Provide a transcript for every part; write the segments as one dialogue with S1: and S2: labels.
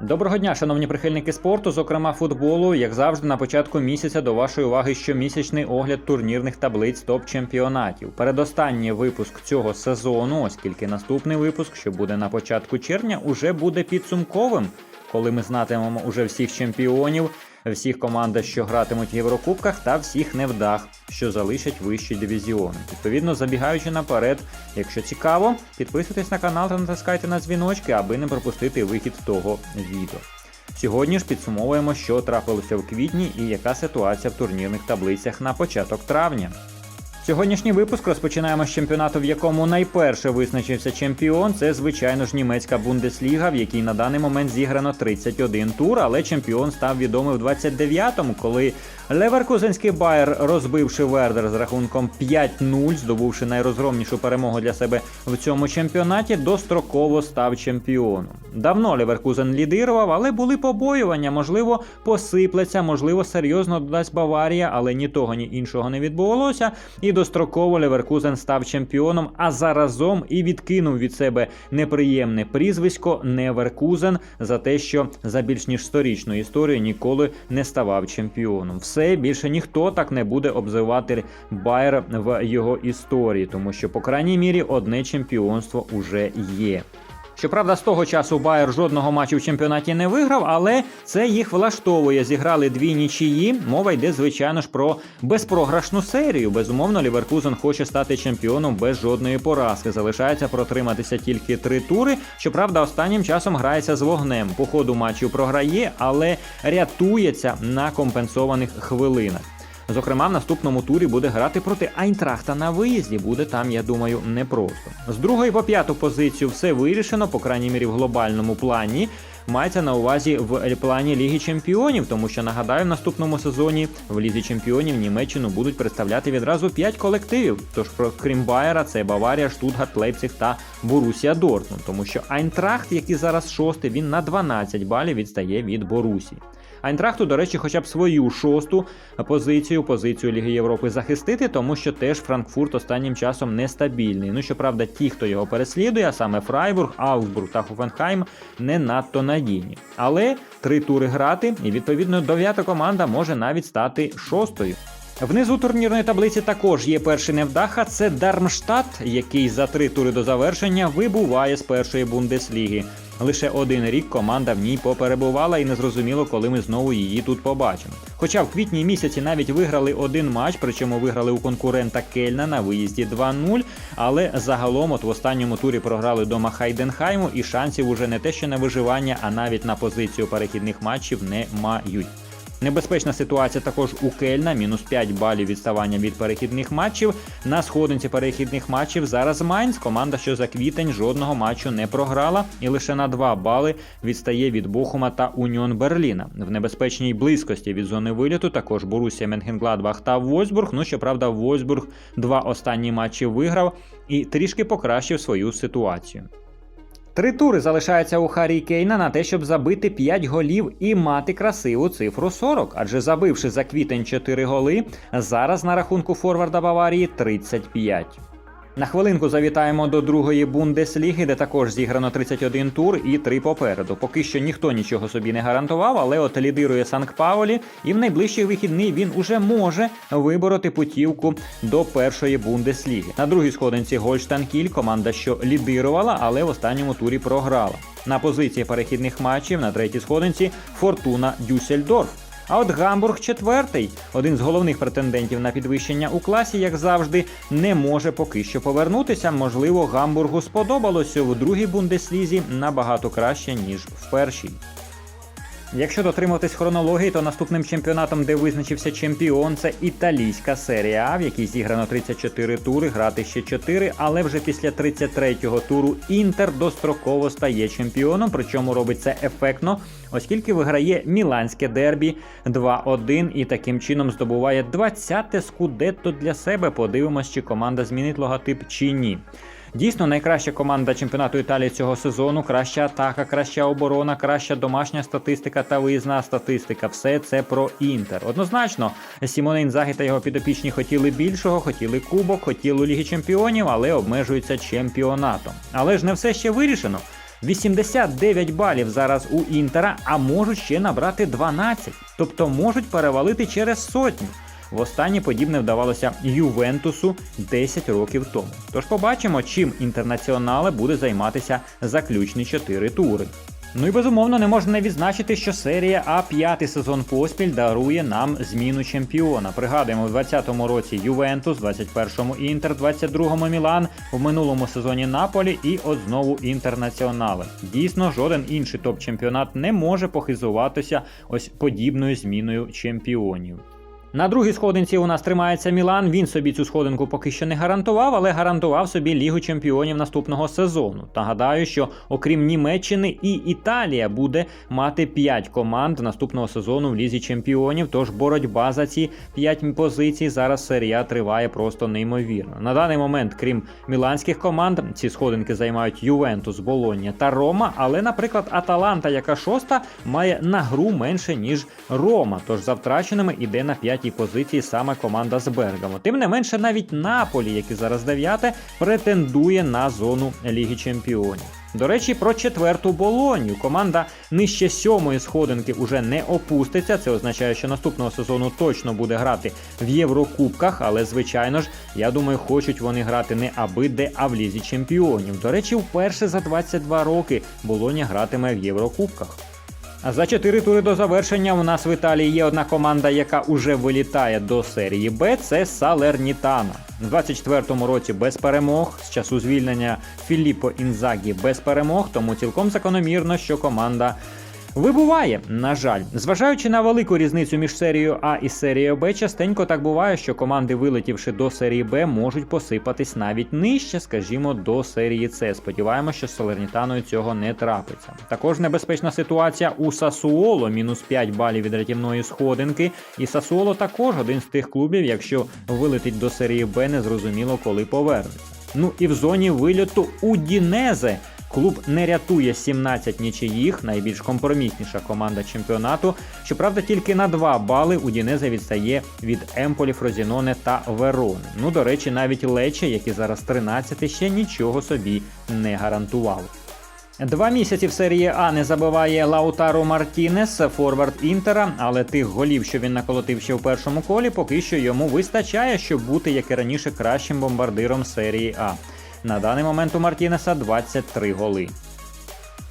S1: Доброго дня, шановні прихильники спорту, зокрема футболу. Як завжди, на початку місяця до вашої уваги щомісячний огляд турнірних таблиць топ-чемпіонатів. Передостанній випуск цього сезону, оскільки наступний випуск, що буде на початку червня, уже буде підсумковим, коли ми знатимемо уже всіх чемпіонів, всіх команд, що гратимуть в Єврокубках, та всіх невдах, що залишать вищі дивізіони. Відповідно, забігаючи наперед, якщо цікаво, підписуйтесь на канал та натискайте на дзвіночки, аби не пропустити вихід того відео. Сьогодні ж підсумовуємо, що трапилося в квітні і яка ситуація в турнірних таблицях на початок травня. Сьогоднішній випуск розпочинаємо з чемпіонату, в якому найперше визначився чемпіон. Це, звичайно ж, німецька Бундесліга, в якій на даний момент зіграно 31 тур, але чемпіон став відомий в 29-му, коли Леверкузенський Байер, розбивши Вердер з рахунком 5-0, здобувши найрозгромнішу перемогу для себе в цьому чемпіонаті, достроково став чемпіоном. Давно Леверкузен лідирував, але були побоювання. Можливо, посиплеться, можливо, серйозно додасть Баварія, але ні того, ні іншого не відбулося. І достроково Леверкузен став чемпіоном, а заразом і відкинув від себе неприємне прізвисько Неверкузен за те, що за більш ніж сторічну історію ніколи не ставав чемпіоном. Все більше ніхто так не буде обзивати Байер в його історії, тому що, по крайній мірі, одне чемпіонство уже є. Щоправда, з того часу Байер жодного матчу в чемпіонаті не виграв, але це їх влаштовує. Зіграли дві нічиї. Мова йде, звичайно ж, про безпрограшну серію. Безумовно, Ліверкузен хоче стати чемпіоном без жодної поразки. Залишається протриматися тільки три тури. Щоправда, останнім часом грається з вогнем. По ходу матчів програє, але рятується на компенсованих хвилинах. Зокрема, в наступному турі буде грати проти Айнтрахта на виїзді. Буде там, я думаю, непросто. З другої по п'яту позицію все вирішено, по крайній мірі в глобальному плані. Мається на увазі в плані Ліги Чемпіонів, тому що нагадаю, в наступному сезоні в Лізі Чемпіонів Німеччину будуть представляти відразу 5 колективів. Тож, крім Байера, це Баварія, Штутгарт, Лейпциг та Борусія Дортмунд. Тому що Айнтрахт, який зараз шостий, він на 12 балів відстає від Борусі. Айнтрахту, до речі, хоча б свою шосту позицію, позицію Ліги Європи захистити, тому що теж Франкфурт останнім часом нестабільний. Ну щоправда, ті, хто його переслідує, а саме Фрайбург, Аугсбург та Хофенхайм, не надто надійні. Але три тури грати, і відповідно дев'ята команда може навіть стати шостою. Внизу турнірної таблиці також є перший невдаха. Це Дармштадт, який за три тури до завершення вибуває з першої бундесліги. Лише один рік команда в ній поперебувала і незрозуміло, коли ми знову її тут побачимо. Хоча в квітні місяці навіть виграли один матч, причому виграли у конкурента Кельна на виїзді 2-0. Але загалом, от в останньому турі програли дома Хайденхайму, і шансів уже не те, що на виживання, а навіть на позицію перехідних матчів не мають. Небезпечна ситуація також у Кельна, мінус 5 балів відставання від перехідних матчів. На сходинці перехідних матчів зараз Майнц, команда, що за квітень жодного матчу не програла, і лише на 2 бали відстає від Бохума та Уніон Берліна. В небезпечній близькості від зони виліту також Борусія Менхенгладбах та Вольсбург. Ну щоправда, Вольсбург два останні матчі виграв і трішки покращив свою ситуацію. Три тури залишаються у Харі Кейна на те, щоб забити 5 голів і мати красиву цифру 40. Адже забивши за квітень 4 голи, зараз на рахунку форварда Баварії 35. На хвилинку завітаємо до другої Бундесліги, де також зіграно 31 тур і 3 попереду. Поки що ніхто нічого собі не гарантував, але от лідирує Санкт Паулі, і в найближчі вихідні він уже може вибороти путівку до першої Бундесліги. На другій сходинці Гольштан Кіль, команда, що лідирувала, але в останньому турі програла. На позиції перехідних матчів на третій сходинці Фортуна Дюссельдорф. А от Гамбург четвертий, один з головних претендентів на підвищення у класі, як завжди, не може поки що повернутися. Можливо, Гамбургу сподобалося в другій бундеслізі набагато краще ніж в першій. Якщо дотримуватись хронології, то наступним чемпіонатом, де визначився чемпіон, це італійська серія А, в якій зіграно 34 тури, грати ще 4, але вже після 33-го туру Інтер достроково стає чемпіоном, причому робить це ефектно, оскільки виграє міланське дербі 2-1 і таким чином здобуває 20-те скудетто для себе. Подивимось, чи команда змінить логотип чи ні. Дійсно, найкраща команда чемпіонату Італії цього сезону, краща атака, краща оборона, краща домашня статистика та виїзна статистика. Все це про інтер. Однозначно, Сімоне Інзагі та його підопічні хотіли більшого, хотіли кубок, хотіли Ліги Чемпіонів, але обмежуються чемпіонатом. Але ж не все ще вирішено. 89 балів зараз у Інтера, а можуть ще набрати 12, тобто можуть перевалити через сотню. Востаннє подібне вдавалося Ювентусу 10 років тому. Тож побачимо, чим інтернаціонале буде займатися заключні 4 тури. Ну і безумовно не можна не відзначити, що серія А п'ятий сезон поспіль дарує нам зміну чемпіона. Пригадуємо, в 20-му році Ювентус, 21-му Інтер, 22-му Мілан, в минулому сезоні Наполі і от знову інтернаціонали. Дійсно, жоден інший топ-чемпіонат не може похизуватися ось подібною зміною чемпіонів. На другій сходинці у нас тримається Мілан. Він собі цю сходинку поки що не гарантував, але гарантував собі Лігу чемпіонів наступного сезону. Нагадаю, що окрім Німеччини і Італія буде мати 5 команд наступного сезону в Лізі чемпіонів. Тож боротьба за ці 5 позицій зараз серія триває просто неймовірно. На даний момент, крім міланських команд, ці сходинки займають Ювентус, Болоння та Рома. Але, наприклад, Аталанта, яка шоста, має на гру менше ніж Рома. Тож за втраченими іде на 5 позиції саме команда з Бергамо. Тим не менше, навіть Наполі, який зараз дев'яте, претендує на зону Ліги Чемпіонів. До речі, про четверту болонью. Команда нижче сьомої сходинки уже не опуститься. Це означає, що наступного сезону точно буде грати в Єврокубках, але звичайно ж, я думаю, хочуть вони грати не аби де, а в лізі чемпіонів. До речі, вперше за 22 роки болоня гратиме в Єврокубках. За чотири тури до завершення у нас в Італії є одна команда, яка уже вилітає до серії Б. Це Салернітана. У 24-му році без перемог. З часу звільнення Філіппо Інзагі без перемог, тому цілком закономірно, що команда. Вибуває, на жаль, зважаючи на велику різницю між серією А і серією Б, частенько так буває, що команди, вилетівши до серії Б, можуть посипатись навіть нижче, скажімо, до серії С. Сподіваємося, що з Салернітаною цього не трапиться. Також небезпечна ситуація у Сасуоло, мінус 5 балів від рятівної сходинки. І Сасуоло також один з тих клубів, якщо вилетить до серії Б, незрозуміло коли повернеться. Ну і в зоні вильоту Удінезе. Клуб не рятує 17 нічиїх, найбільш компромісніша команда чемпіонату. Щоправда, тільки на 2 бали Удінезе відстає від Емполі, Фрозіноне та Верони. Ну, до речі, навіть Лече, які зараз 13, ще нічого собі не гарантували. Два місяці в серії А не забиває Лаутаро Мартінес, форвард Інтера, але тих голів, що він наколотив ще в першому колі, поки що йому вистачає, щоб бути, як і раніше, кращим бомбардиром серії А. На даний момент у Мартінеса 23 голи.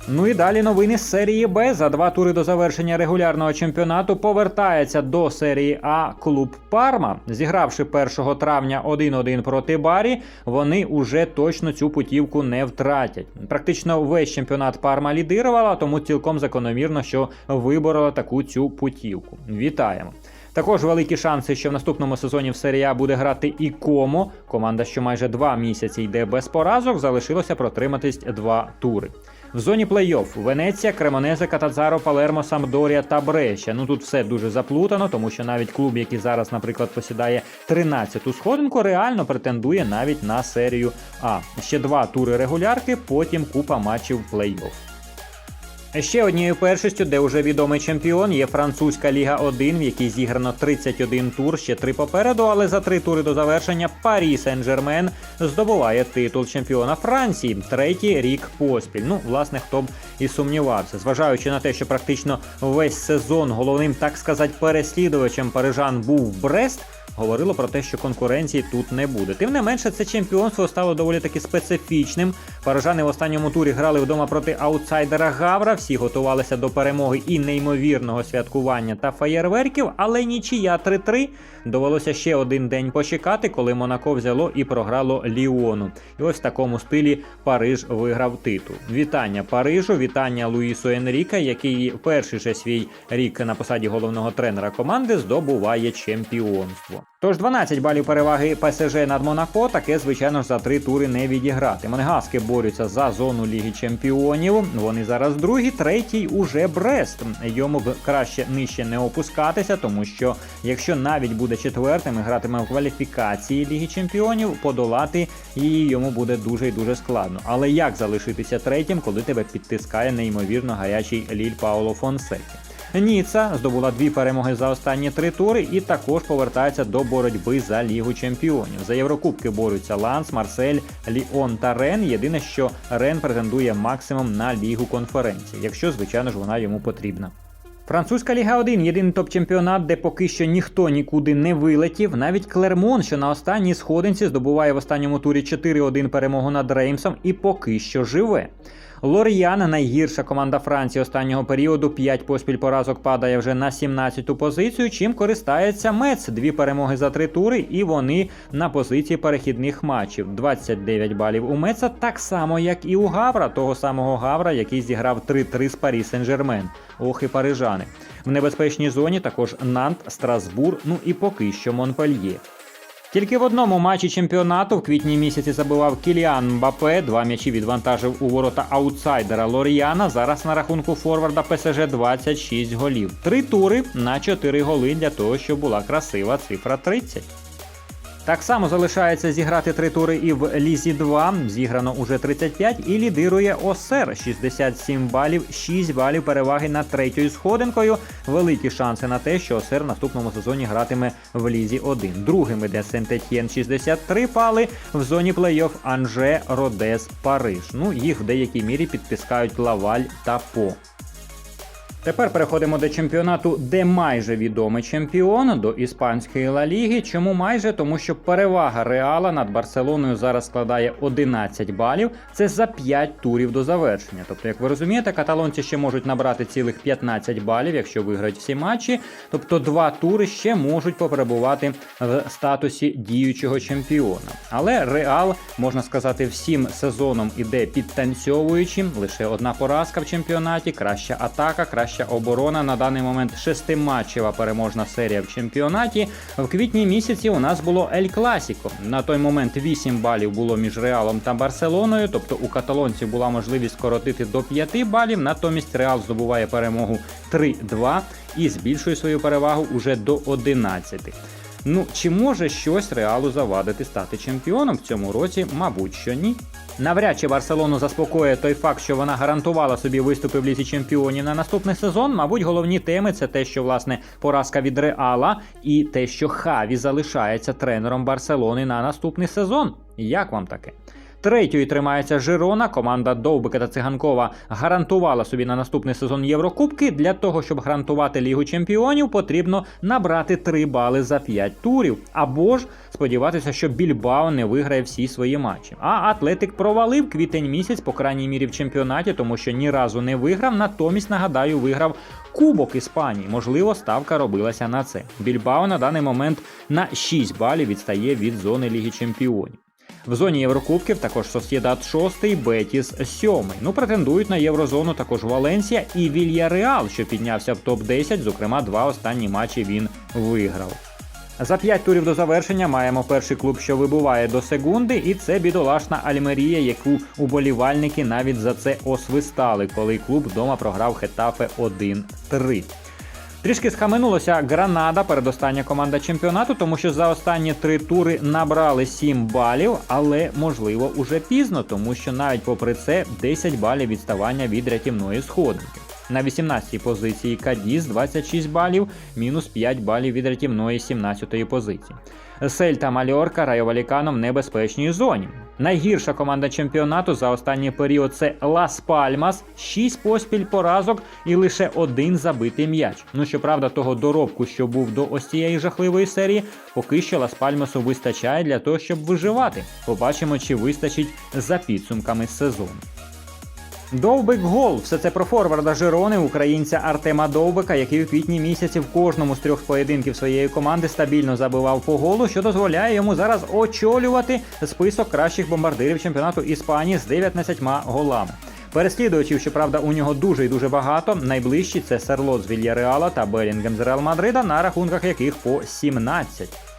S1: Ну і далі новини з серії Б. За два тури до завершення регулярного чемпіонату повертається до серії А клуб Парма. Зігравши 1 травня 1-1 проти Барі, вони уже точно цю путівку не втратять. Практично весь чемпіонат Парма лідирувала, тому цілком закономірно, що виборола таку цю путівку. Вітаємо! Також великі шанси, що в наступному сезоні в серії А буде грати і Комо. Команда, що майже два місяці йде без поразок, залишилося протриматись два тури. В зоні плей-офф Венеція, Кремонезе, Катадзаро, Палермо, Самдорія та Брешя. Ну тут все дуже заплутано, тому що навіть клуб, який зараз, наприклад, посідає 13-ту сходинку, реально претендує навіть на серію А. Ще два тури регулярки, потім купа матчів плей-офф. Ще однією першістю, де вже відомий чемпіон, є французька Ліга 1, в якій зіграно 31 тур, ще три попереду, але за три тури до завершення Парі Сен-Жермен здобуває титул чемпіона Франції третій рік поспіль. Ну, власне, хто б і сумнівався. Зважаючи на те, що практично весь сезон головним, так сказати, переслідувачем парижан був Брест. Говорило про те, що конкуренції тут не буде. Тим не менше, це чемпіонство стало доволі таки специфічним. Парижани в останньому турі грали вдома проти аутсайдера Гавра. Всі готувалися до перемоги і неймовірного святкування та феєрверків, але нічия 3-3. Довелося ще один день почекати, коли Монако взяло і програло Ліону. І ось в такому стилі Париж виграв титул. Вітання Парижу, вітання Луїсу Енріка, який перший же свій рік на посаді головного тренера команди здобуває чемпіонство. Тож 12 балів переваги ПСЖ над Монако таке, звичайно за три тури не відіграти. Монегаски борються за зону Ліги Чемпіонів. Вони зараз другі, третій уже Брест. Йому б краще нижче не опускатися, тому що якщо навіть буде четвертим і гратиме в кваліфікації Ліги Чемпіонів, подолати її йому буде дуже і дуже складно. Але як залишитися третім, коли тебе підтискає неймовірно гарячий Ліль Пауло Фонсекі? Ніца здобула дві перемоги за останні три тури і також повертається до боротьби за Лігу Чемпіонів. За Єврокубки борються Ланс, Марсель, Ліон та Рен. Єдине, що Рен претендує максимум на лігу конференції, якщо звичайно ж вона йому потрібна. Французька Ліга 1 єдиний топ-чемпіонат, де поки що ніхто нікуди не вилетів. Навіть Клермон, що на останній сходинці здобуває в останньому турі 4-1 перемогу над Реймсом і поки що живе. Лор'ян, найгірша команда Франції останнього періоду, 5 поспіль поразок падає вже на 17-ту позицію. Чим користається Мец. Дві перемоги за три тури, і вони на позиції перехідних матчів. 29 балів у Меца, так само як і у Гавра, того самого Гавра, який зіграв 3-3 з Парі Сен-Жермен. Ох і парижани. В небезпечній зоні також Нант, Страсбур, ну і поки що Монпельє. Тільки в одному матчі чемпіонату в квітні місяці забивав Кіліан Мбапе. Два м'ячі відвантажив у ворота аутсайдера Лоріана. Зараз на рахунку форварда ПСЖ 26 голів. Три тури на 4 голи для того, щоб була красива цифра 30. Так само залишається зіграти три тури і в Лізі 2. Зіграно уже 35 і лідирує Осер 67 балів, 6 балів переваги над третьою сходинкою. Великі шанси на те, що Осер в наступному сезоні гратиме в Лізі 1. Другим іде Сент-Етьєн 63 бали. В зоні плей-офф Анже, Родес, Париж. Ну, їх в деякій мірі підтискають Лаваль та По. Тепер переходимо до чемпіонату, де майже відомий чемпіон до іспанської Ла Ліги. Чому майже? Тому що перевага Реала над Барселоною зараз складає 11 балів. Це за 5 турів до завершення. Тобто, як ви розумієте, каталонці ще можуть набрати цілих 15 балів, якщо виграють всі матчі. Тобто, два тури ще можуть поперебувати в статусі діючого чемпіона. Але Реал, можна сказати, всім сезоном іде підтанцьовуючим. Лише одна поразка в чемпіонаті, краща атака, краща оборона. На даний момент шестиматчева переможна серія в чемпіонаті. В квітні місяці у нас було Ель Класіко. На той момент 8 балів було між Реалом та Барселоною. Тобто у каталонців була можливість скоротити до 5 балів. Натомість Реал здобуває перемогу 3-2 і збільшує свою перевагу уже до 11. Ну, чи може щось реалу завадити стати чемпіоном в цьому році? Мабуть, що ні. Навряд чи Барселону заспокоює той факт, що вона гарантувала собі виступи в лізі чемпіонів на наступний сезон. Мабуть, головні теми це те, що власне поразка від Реала, і те, що Хаві залишається тренером Барселони на наступний сезон. Як вам таке? Третьою тримається Жирона. Команда Довбика та Циганкова гарантувала собі на наступний сезон Єврокубки. Для того, щоб гарантувати Лігу Чемпіонів, потрібно набрати 3 бали за 5 турів. Або ж сподіватися, що Більбао не виграє всі свої матчі. А Атлетик провалив квітень місяць, по крайній мірі в чемпіонаті, тому що ні разу не виграв. Натомість, нагадаю, виграв Кубок Іспанії. Можливо, ставка робилася на це. Більбао на даний момент на 6 балів відстає від зони Ліги Чемпіонів. В зоні Єврокубків також Сосєдат 6, Бетіс 7. Ну, претендують на єврозону також Валенсія і Вільяреал, що піднявся в топ-10. Зокрема, два останні матчі він виграв. За 5 турів до завершення маємо перший клуб, що вибуває до секунди, і це бідолашна Альмерія, яку уболівальники навіть за це освистали, коли клуб вдома програв Хетафе 1-3. Трішки схаменулася Гранада, передостання команда чемпіонату, тому що за останні три тури набрали 7 балів, але можливо уже пізно, тому що навіть попри це 10 балів відставання від рятівної сходинки. На 18-й позиції Кадіс 26 балів, мінус 5 балів від рятівної 17-ї позиції. Сельта Мальорка Райо Валікано в небезпечній зоні. Найгірша команда чемпіонату за останній період це Лас Пальмас, 6 поспіль поразок і лише один забитий м'яч. Ну щоправда, того доробку, що був до ось цієї жахливої серії, поки що Лас Пальмасу вистачає для того, щоб виживати. Побачимо, чи вистачить за підсумками сезону. Довбик гол. Все це про форварда Жирони, українця Артема Довбика, який у квітні місяці в кожному з трьох поєдинків своєї команди стабільно забивав по голу, що дозволяє йому зараз очолювати список кращих бомбардирів чемпіонату Іспанії з 19 голами. Переслідувачів, щоправда, у нього дуже і дуже багато. Найближчі це Серлот з Вільяреала та Белінгем з Реал Мадрида, на рахунках яких по 17.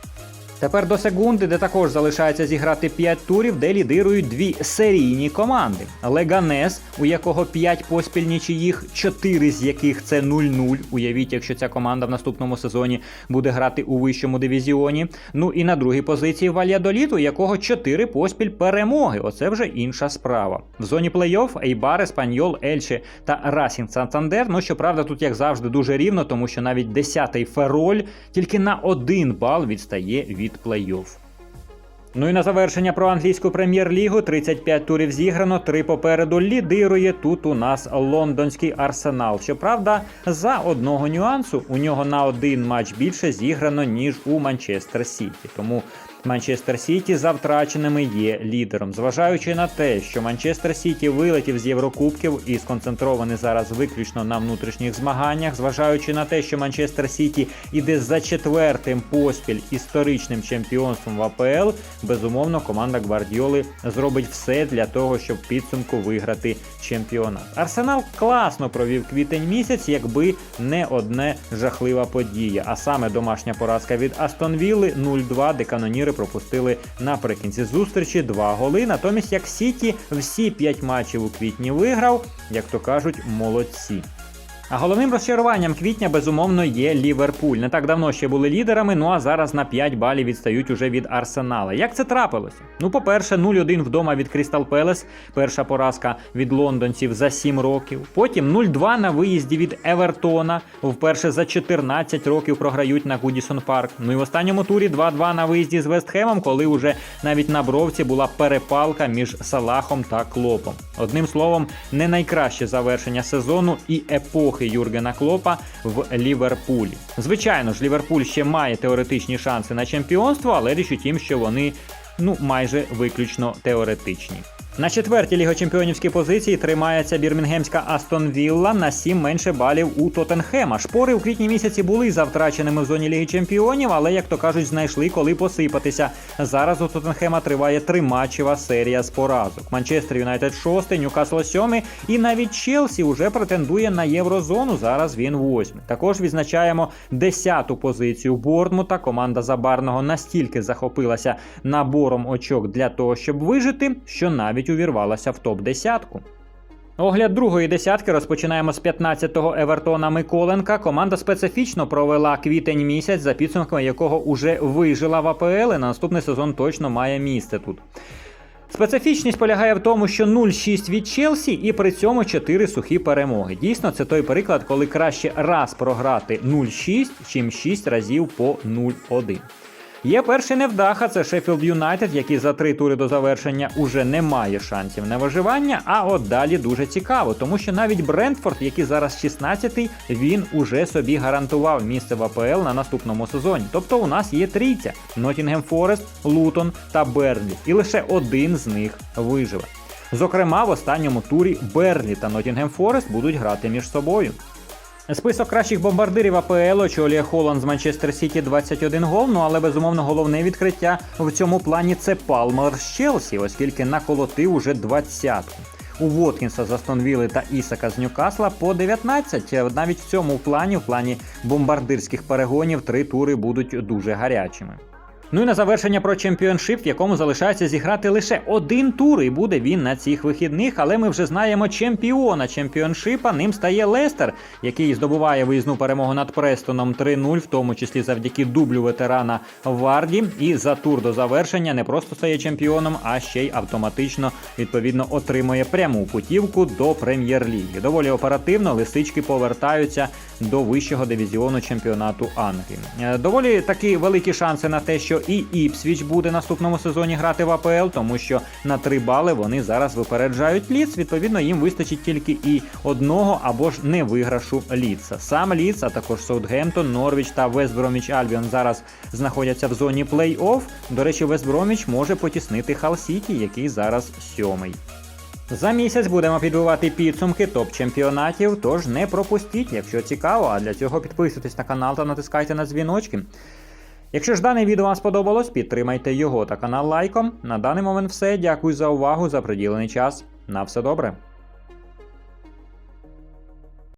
S1: Тепер до секунди, де також залишається зіграти 5 турів, де лідирують дві серійні команди: Леганес, у якого 5 поспіль нічиїх, 4 з яких це 0-0. Уявіть, якщо ця команда в наступному сезоні буде грати у вищому дивізіоні. Ну і на другій позиції Вальядоліт, у якого 4 поспіль перемоги. Оце вже інша справа. В зоні плей-офф Ейбар, Еспаньол, Ельче та Расінг Сантандер. Ну щоправда, тут як завжди дуже рівно, тому що навіть 10-й Фероль тільки на один бал відстає від плей-офф. Ну і на завершення про англійську прем'єр-лігу 35 турів зіграно, три попереду лідирує тут у нас лондонський арсенал. Щоправда, за одного нюансу у нього на один матч більше зіграно, ніж у Манчестер Сіті. Тому Манчестер Сіті за втраченими є лідером. Зважаючи на те, що Манчестер Сіті вилетів з Єврокубків і сконцентрований зараз виключно на внутрішніх змаганнях, зважаючи на те, що Манчестер Сіті іде за четвертим поспіль історичним чемпіонством в АПЛ, безумовно, команда Гвардіоли зробить все для того, щоб підсумку виграти чемпіонат. Арсенал класно провів квітень місяць, якби не одне жахлива подія. А саме домашня поразка від Астон Вілли 0-2, де пропустили наприкінці зустрічі два голи. Натомість, як Сіті всі п'ять матчів у квітні виграв, як то кажуть, молодці. А головним розчаруванням квітня безумовно є Ліверпуль. Не так давно ще були лідерами, ну а зараз на 5 балів відстають уже від Арсенала. Як це трапилося? Ну, по-перше, 0-1 вдома від Крістал Пелес, перша поразка від лондонців за 7 років. Потім 0-2 на виїзді від Евертона. Вперше за 14 років програють на Гудісон Парк. Ну і в останньому турі 2-2 на виїзді з Вестхемом, коли уже навіть на бровці була перепалка між Салахом та Клопом. Одним словом, не найкраще завершення сезону і епохи Юргена Клопа в Ліверпулі. Звичайно ж, Ліверпуль ще має теоретичні шанси на чемпіонство, але річ у тім, що вони ну майже виключно теоретичні. На четвертій лігочемпіонівській позиції тримається бірмінгемська Астон Вілла на 7 менше балів у Тоттенхема. Шпори у квітні місяці були за втраченими в зоні Ліги Чемпіонів, але, як то кажуть, знайшли коли посипатися. Зараз у Тоттенхема триває триматчева серія з поразок. Манчестер Юнайтед 6, Ньюкасл 7 і навіть Челсі уже претендує на єврозону. Зараз він 8. Також відзначаємо 10-ту позицію Бортмута. Команда Забарного настільки захопилася набором очок для того, щоб вижити, що навіть увірвалася в топ-10. Огляд другої десятки розпочинаємо з 15-го Евертона Миколенка. Команда специфічно провела квітень місяць, за підсумками якого уже вижила в АПЛ і на наступний сезон точно має місце тут. Специфічність полягає в тому, що 0-6 від Челсі і при цьому 4 сухі перемоги. Дійсно, це той приклад, коли краще раз програти 0-6, чим 6 разів по 0-1. Є перший невдаха, це Шеффілд Юнайтед, який за три тури до завершення уже не має шансів на виживання. А от далі дуже цікаво, тому що навіть Брентфорд, який зараз 16-й, він уже собі гарантував місце в АПЛ на наступному сезоні. Тобто у нас є трійця: Нотінгем Форест, Лутон та Берлі. І лише один з них виживе. Зокрема, в останньому турі Берлі та Нотінгем Форест будуть грати між собою. Список кращих бомбардирів АПЛ очолює Холланд з Манчестер Сіті 21 гол. Ну але безумовно головне відкриття в цьому плані це Палмер з Челсі, оскільки наколотив уже 20-ку. У Воткінса з Астонвіли та Ісака з Ньюкасла по 19. Навіть в цьому плані, в плані бомбардирських перегонів, три тури будуть дуже гарячими. Ну і на завершення про чемпіоншип, в якому залишається зіграти лише один тур, і буде він на цих вихідних. Але ми вже знаємо чемпіона чемпіоншипа. Ним стає Лестер, який здобуває виїзну перемогу над Престоном 3-0, в тому числі завдяки дублю ветерана Варді. І за тур до завершення не просто стає чемпіоном, а ще й автоматично відповідно отримує пряму путівку до прем'єр-ліги. Доволі оперативно лисички повертаються до вищого дивізіону чемпіонату Англії. Е, Доволі такі великі шанси на те, що і Іпсвіч буде наступному сезоні грати в АПЛ, тому що на 3 бали вони зараз випереджають Ліц. Відповідно, їм вистачить тільки і одного або ж не виграшу Ліца. Сам Ліц, а також Саутгемптон, Норвіч та Вестброміч Альбіон зараз знаходяться в зоні плей-офф. До речі, Вестброміч може потіснити Хал Сіті, який зараз сьомий. За місяць будемо підбивати підсумки топ-чемпіонатів, тож не пропустіть, якщо цікаво. А для цього підписуйтесь на канал та натискайте на дзвіночки. Якщо ж дане відео вам сподобалось, підтримайте його та канал лайком. На даний момент все. Дякую за увагу, за приділений час. На все добре.